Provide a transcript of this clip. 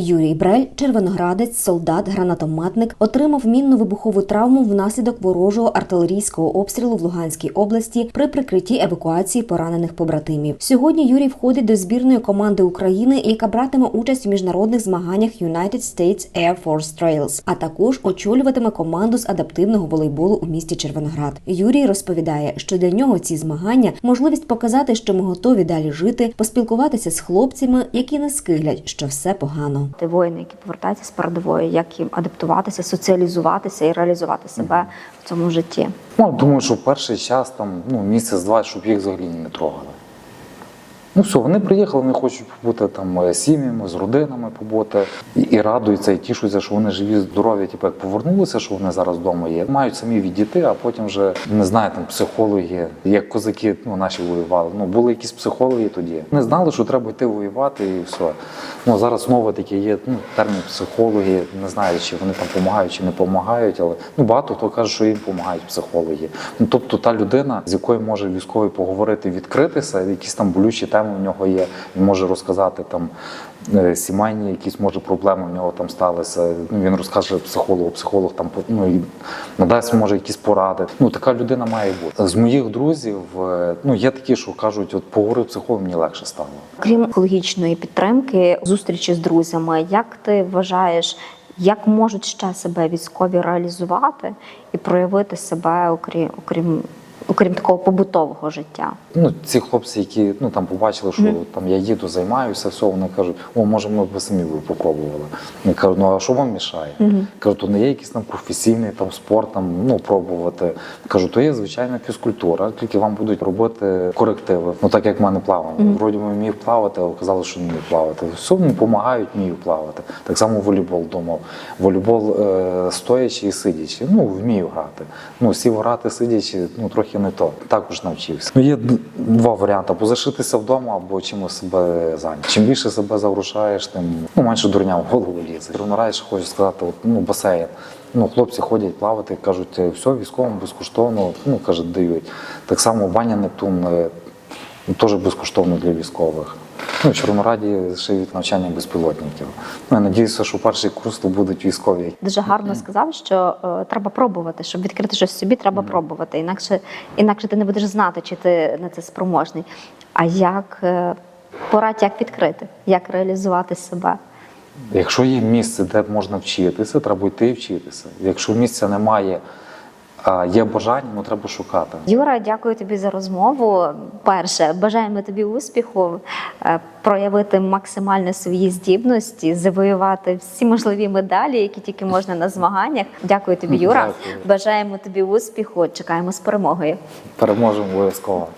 Юрій Брель, червоноградець, солдат, гранатометник, отримав мінно-вибухову травму внаслідок ворожого артилерійського обстрілу в Луганській області при прикритті евакуації поранених побратимів. Сьогодні Юрій входить до збірної команди України, яка братиме участь у міжнародних змаганнях United States Air Force Trails, а також очолюватиме команду з адаптивного волейболу у місті Червоноград. Юрій розповідає, що для нього ці змагання можливість показати, що ми готові далі жити, поспілкуватися з хлопцями, які не скиглять, що все погано. Ти воїни, які повертаються з передової, як їм адаптуватися, соціалізуватися і реалізувати себе в цьому житті. Ну, думаю, що перший час, там, ну, місяць-два, щоб їх взагалі не трогали. Ну все, вони приїхали, вони хочуть побути там е, з сім'ями, з родинами побути і, і радуються, і тішуються, що вони живі, здорові, типу, як повернулися, що вони зараз вдома є. Мають самі відійти, а потім вже не знаю, там психологи, як козаки ну, наші воювали. Ну були якісь психологи тоді. Не знали, що треба йти воювати, і все. Ну зараз знову таки є ну, термін психологи. Не знаю, чи вони там допомагають, чи не допомагають, але ну багато хто каже, що їм допомагають психологи. Ну тобто та людина, з якою може військовий поговорити, відкритися, якісь там болючі теми в нього є, він може розказати там е, сімейні, якісь може проблеми в нього там сталися. Він розкаже психологу, психолог там ну і надасть може якісь поради. Ну така людина має бути. З моїх друзів е, ну є такі, що кажуть, от поговорив психолог, мені легше стало. Крім екологічної підтримки, зустрічі з друзями, як ти вважаєш, як можуть ще себе військові реалізувати і проявити себе, окрім окрім, окрім такого побутового життя? Ну, ці хлопці, які ну там побачили, що там я їду, займаюся, все, вони кажуть, о, може, ми б самі ви попробували. Я кажу, ну а що вам мішає? Кажу, то не є якийсь там професійний там спорт, там ну пробувати. Кажу, то є звичайна фізкультура, тільки вам будуть робити корективи. Ну так як в мене плавання. Вроді би вмів плавати, а оказалось, що не вмію плавати. Все мені допомагають, вмію плавати. Так само волейбол думав. Волейбол е, стоячи і сидячи. Ну, вмію грати. Ну, сів грати сидячи, ну трохи не то. Також навчився. Є два варіанти: або зашитися вдома, або чимось себе зайняти. Чим більше себе загрушаєш, тим ну, менше дурня в голову лізе. Рівнораєш, хочу сказати, от, ну, басейн. Ну, хлопці ходять плавати, кажуть, «Е, все, військовим безкоштовно, ну, каже, дають. Так само баня Нептун е, теж безкоштовно для військових. Ну, в Чорнораді ще від навчання безпілотників. Ну, я надіюся, що перший курс то будуть військові. Дуже гарно сказав, що е, треба пробувати, щоб відкрити щось в собі, треба пробувати. Інакше, інакше ти не будеш знати, чи ти на це спроможний. А як е, порадь, як відкрити, як реалізувати себе? Якщо є місце, де можна вчитися, треба йти і вчитися. Якщо місця немає, є бажання, ну треба шукати. Юра, дякую тобі за розмову. Перше, бажаємо тобі успіху, е, проявити максимально свої здібності, завоювати всі можливі медалі, які тільки можна на змаганнях. Дякую тобі, Юра. Дякую. Бажаємо тобі успіху. Чекаємо з перемогою. Переможемо обов'язково.